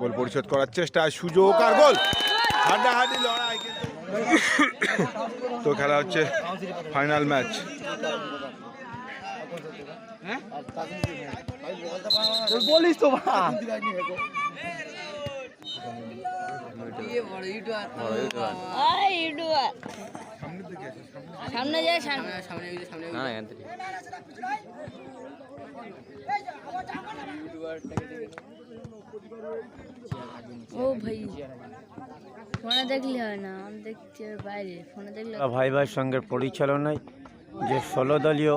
গোল পরিশোধ করার চেষ্টা, সুযোগ আর গোল। হাড্ডাহাড্ডি লড়াই তো খেলা হচ্ছে ফাইনাল ম্যাচ। বলিস তো সামনে যায় সামনে সামনে সামনে না এখান থেকে। ভাই ফোনে দেখলে হয় না আমি দেখছি বাইরে ফোনে দেখলে ভাই ভাই সঙ্গের পরিচালনায় যে ষোলো দলীয়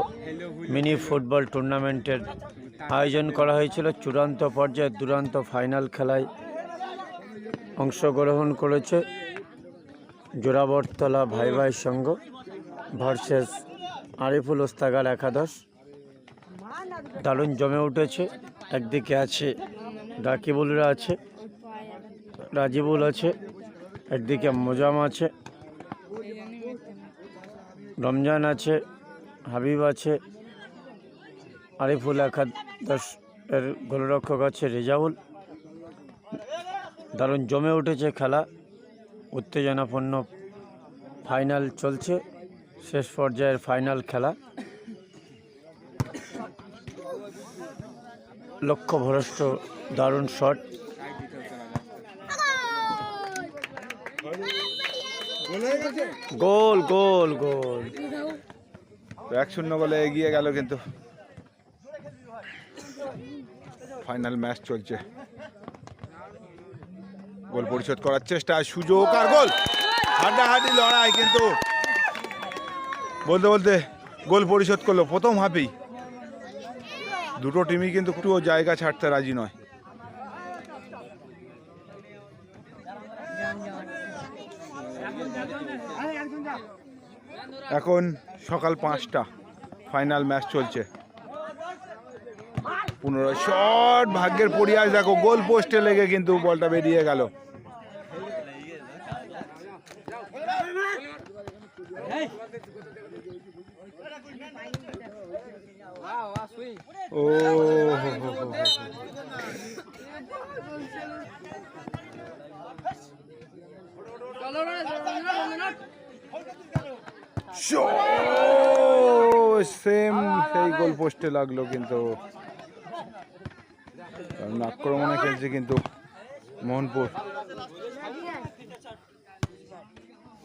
মিনি ফুটবল টুর্নামেন্টের আয়োজন করা হয়েছিল চূড়ান্ত পর্যায়ে দুরান্ত ফাইনাল খেলায় অংশগ্রহণ করেছে জোড়াবরতলা ভাই ভাই সংঘ ভার্সেস আরিফুল ওস্তাগার একাদশ। দারুণ জমে উঠেছে, একদিকে আছে ডাকিবুলরা আছে, রাজিবুল আছে, একদিকে মোজাম আছে, রমজান আছে, হাবিব আছে, আরিফুল একাদশ এর গোলরক্ষক আছে রেজাউল। দারুণ জমে উঠেছে খেলা। উত্তেজনাপূর্ণ ফাইনাল চলছে। শেষ পর্যায়ের ফাইনাল খেলা। লক্ষ্য ভ্রষ্ট দারুণ শট গোল গোল গোল। এক শূন্য গোলে এগিয়ে গেল কিন্তু। ফাইনাল ম্যাচ চলছে। গোল পরিশোধ করার চেষ্টা, সুযোগ আর গোল। হাড্ডাহাড্ডি লড়াই কিন্তু। বলতে বলতে গোল পরিশোধ করল প্রথম হাফেই। দুটো টিমই কিন্তু একটুও জায়গা ছাড়তে রাজি নয়। এখন সকাল পাঁচটা, ফাইনাল ম্যাচ চলছে। পুনরায় শট, ভাগ্যের পরিয়াস দেখো, গোল পোস্টে লেগে কিন্তু বলটা বেরিয়ে গেল। ও। সেম সেই গোল পোস্টে লাগল কিন্তু আক্রমণে খেলছে কিন্তু মোহনপুর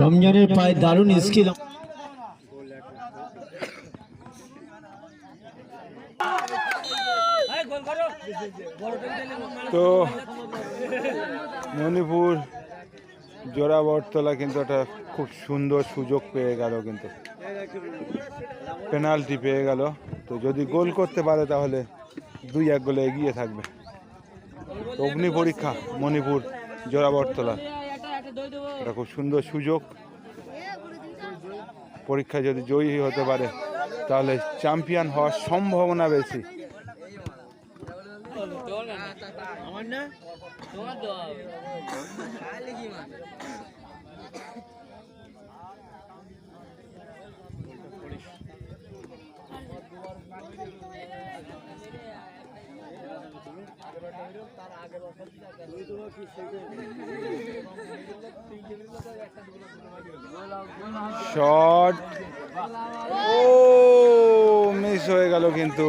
রমজানের পায়ে দারুণ স্কিল। তো মণিপুর জোড়াবরতলা কিন্তু একটা খুব সুন্দর সুযোগ পেয়ে গেল কিন্তু। পেনাল্টি পেয়ে গেল। তো যদি গোল করতে পারে তাহলে দুই এক গোলে এগিয়ে থাকবে। অগ্নি পরীক্ষা, মণিপুর জোড়াবরতলা এটা খুব সুন্দর সুযোগ। পরীক্ষায় যদি জয়ী হতে পারে, তাহলে চ্যাম্পিয়ন হওয়ার সম্ভাবনা বেশি। আমার না? তোমার দাও তাহলে কি শট ও মিস হয়ে গেল কিন্তু।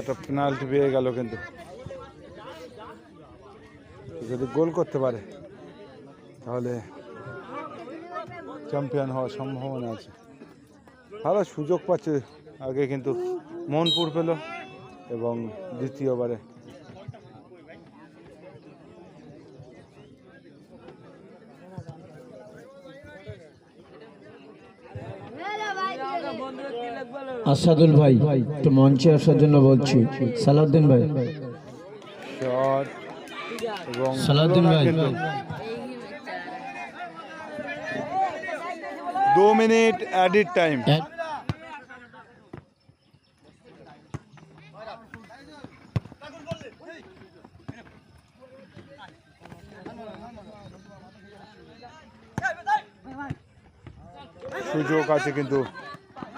একটা পেনাল্টি পেয়ে গেল কিন্তু। যদি গোল করতে পারে, তাহলে চ্যাম্পিয়ন হওয়ার সম্ভাবনা আছে। ভালো সুযোগ পাচ্ছে, আগে কিন্তু মনপুর পেল এবং দ্বিতীয়বারে আসাদুল ভাই একটু মঞ্চে আসার জন্য বলছি। সালাউদ্দিন ভাই। শট এবং সালাউদ্দিন ভাই। কিন্তু দু মিনিট অ্যাডিট টাইম। সুযোগ আছে কিন্তু।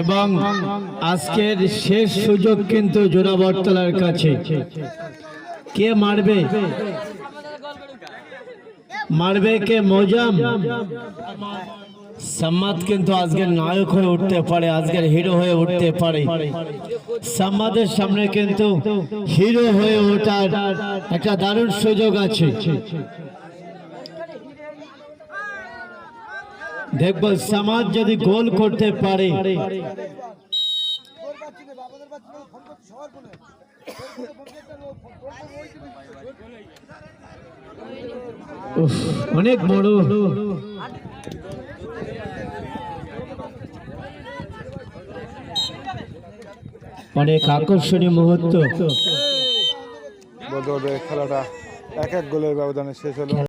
এবং আজকের শেষ সুযোগ কিন্তু জোড়াবরতলার কাছে। কে মারবে? মারবে কে? মজাম। সাম্মাদ কিন্তু আজকের নায়ক হয়ে উঠতে পারে, আজকের হিরো হয়ে উঠতে পারে। সাম্মাদের সামনে কিন্তু হিরো হয়ে ওঠার একটা দারুণ সুযোগ আছে। দেখব সমাজ যদি গোল করতে পারে। অনেক বড়। অনেক আকর্ষণীয় মুহূর্ত। খেলাটা এক এক গোলের ব্যবধানে শেষ হলো।